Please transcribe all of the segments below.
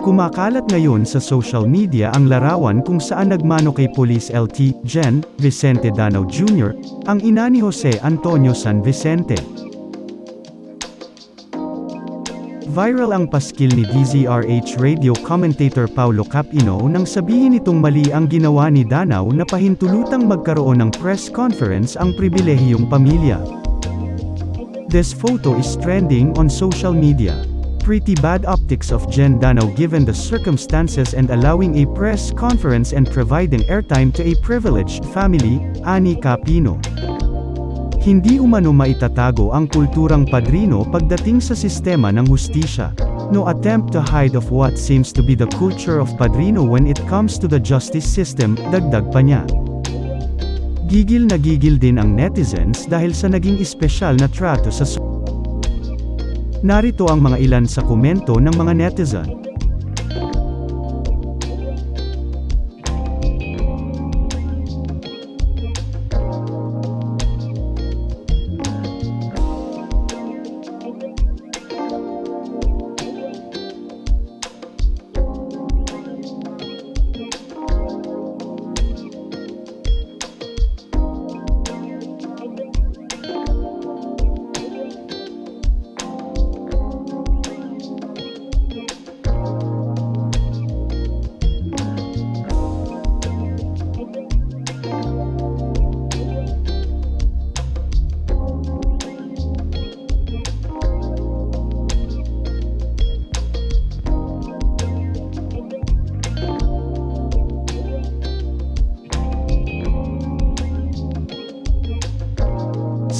Kumakalat ngayon sa social media ang larawan kung saan nagmano kay Police LT, Jen, Vicente Danao Jr., ang ina ni Jose Antonio San Vicente. Viral ang paskil ni DZRH radio commentator Paulo Capino nang sabihin itong mali ang ginawa ni Danao na pahintulutang magkaroon ng press conference ang pribilehiyong pamilya. This photo is trending on social media. Pretty bad optics of Jen Danao given the circumstances and allowing a press conference and providing airtime to a privileged family, Ani Capino. Hindi umano maitatago ang kulturang padrino pagdating sa sistema ng hustisya. No attempt to hide of what seems to be the culture of padrino when it comes to the justice system, dagdag pa niya. Gigil na gigil din ang netizens dahil sa naging espesyal na trato sa Narito ang mga ilan sa komento ng mga netizen.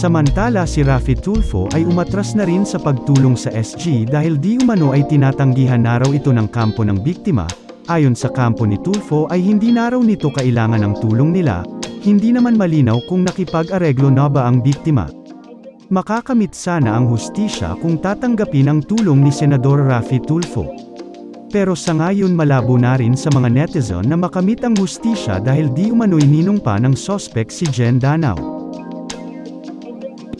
Samantala si Rafi Tulfo ay umatras na rin sa pagtulong sa SG dahil di umano ay tinatanggihan na raw ito ng kampo ng biktima, ayon sa kampo ni Tulfo ay hindi na raw nito kailangan ng tulong nila, hindi naman malinaw kung nakipag-areglo na ba ang biktima. Makakamit sana ang hustisya kung tatanggapin ang tulong ni Senador Rafi Tulfo. Pero sa ngayon malabo na rin sa mga netizen na makamit ang hustisya dahil di umano'y ninong pa ng sospek si Jen Danao.